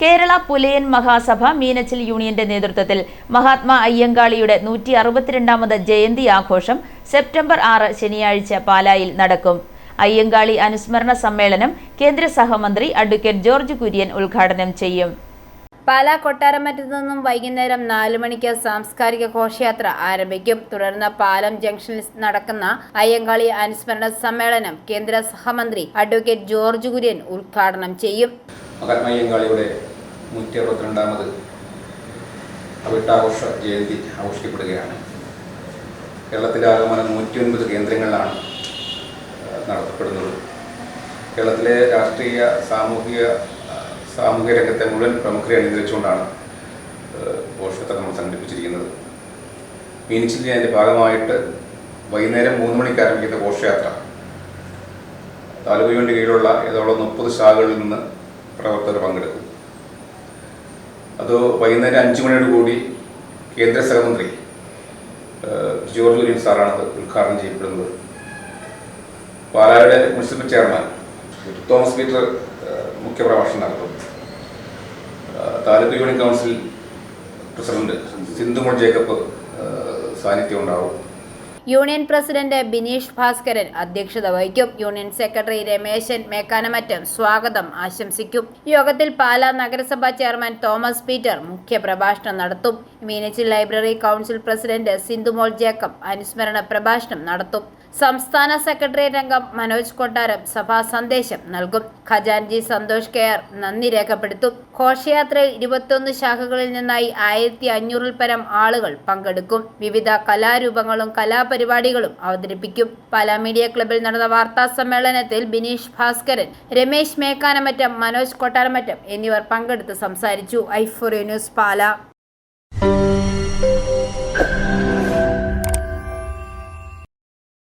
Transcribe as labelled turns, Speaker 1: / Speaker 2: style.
Speaker 1: കേരള പുലയൻ മഹാസഭ മീനച്ചിൽ യൂണിയന്റെ നേതൃത്വത്തിൽ മഹാത്മാ അയ്യങ്കാളിയുടെ നൂറ്റി അറുപത്തിരണ്ടാമത് ജയന്തി ആഘോഷം സെപ്റ്റംബർ ആറ് ശനിയാഴ്ച പാലായിൽ നടക്കും. അയ്യങ്കാളി അനുസ്മരണ സമ്മേളനം കേന്ദ്ര സഹമന്ത്രി അഡ്വക്കേറ്റ് ജോർജ് കുര്യൻ ഉദ്ഘാടനം ചെയ്യും.
Speaker 2: പാലാ കൊട്ടാരമറ്റത്തു നിന്നും വൈകുന്നേരം നാലു മണിക്ക് സാംസ്കാരിക ഘോഷയാത്ര ആരംഭിക്കും. തുടർന്ന് പാലം ജംഗ്ഷനിൽ നടക്കുന്ന അയ്യങ്കാളി അനുസ്മരണ സമ്മേളനം കേന്ദ്ര സഹമന്ത്രി അഡ്വക്കേറ്റ് ജോർജ് കുര്യൻ ഉദ്ഘാടനം ചെയ്യും.
Speaker 3: മഹാത്മയ്യങ്കാളിയുടെ നൂറ്റി അറുപത്തിരണ്ടാമത് അവിട്ടാഘോഷ ജയന്തി ആഘോഷിക്കപ്പെടുകയാണ്. കേരളത്തിലെ ആകമാനം നൂറ്റി ഒൻപത് കേന്ദ്രങ്ങളിലാണ് നടത്തപ്പെടുന്നത്. കേരളത്തിലെ രാഷ്ട്രീയ സാമൂഹിക സാമൂഹിക രംഗത്തെ മുഴുവൻ പ്രമുഖരെ അണിനിരച്ചുകൊണ്ടാണ് ഏഹ്, ഘോഷയാത്ര നമ്മൾ സംഘടിപ്പിച്ചിരിക്കുന്നത്. മീനിച്ചിൽ അതിന്റെ ഭാഗമായിട്ട് വൈകുന്നേരം മൂന്ന് മണിക്ക് ആരംഭിക്കുന്ന ഘോഷയാത്ര താലൂക്ക് കീഴിലുള്ള ഏതോളം മുപ്പത് ശാഖകളിൽ നിന്ന് പ്രവർത്തകർ പങ്കെടുക്കും അത് വൈകുന്നേരം അഞ്ച് മണിയോട് കൂടി കേന്ദ്ര സഹമന്ത്രി ജോർജ് കുര്യൻ സാറാണ് അത് ഉദ്ഘാടനം ചെയ്യപ്പെടുന്നത്. പാലായുടെ മുനിസിപ്പൽ ചെയർമാൻ തോമസ് പീറ്റർ മുഖ്യപ്രഭാഷണം നടത്തും. Taluk union council president Sindhumol Jacob സാന്നിധ്യം ഉണ്ടാവും.
Speaker 2: യൂണിയൻ പ്രസിഡന്റ് ബിനീഷ് ഭാസ്കരൻ അധ്യക്ഷത വഹിക്കും. യൂണിയൻ സെക്രട്ടറി രമേശൻ മേക്കാനമറ്റം സ്വാഗതം ആശംസിക്കും. യോഗത്തിൽ പാലാ നഗരസഭാ ചെയർമാൻ തോമസ് പീറ്റർ മുഖ്യപ്രഭാഷണം നടത്തും. Meenachil library council president Sindhumol Jacob അനുസ്മരണ പ്രഭാഷണം നടത്തും. സംസ്ഥാന സെക്രട്ടേറിയറ്റ് അംഗം മനോജ് കൊട്ടാരം സഭാ സന്ദേശം നൽകും. ഖജാൻജി സന്തോഷ് കെ ആർ നന്ദി രേഖപ്പെടുത്തും. ഘോഷയാത്രയിൽ ഇരുപത്തൊന്ന് ശാഖകളിൽ നിന്നായി ആയിരത്തി അഞ്ഞൂറിൽ പരം ആളുകൾ പങ്കെടുക്കും. വിവിധ കലാരൂപങ്ങളും കലാപരിപാടികളും അവതരിപ്പിക്കും. പല മീഡിയ ക്ലബിൽ നടന്ന വാർത്താ സമ്മേളനത്തിൽ ബിനീഷ് ഭാസ്കരൻ രമേശ് മേക്കാനമറ്റം മനോജ് കൊട്ടാരമറ്റം എന്നിവർ പങ്കെടുത്ത് സംസാരിച്ചു. ഐഫോറിയ ന്യൂസ് പാല.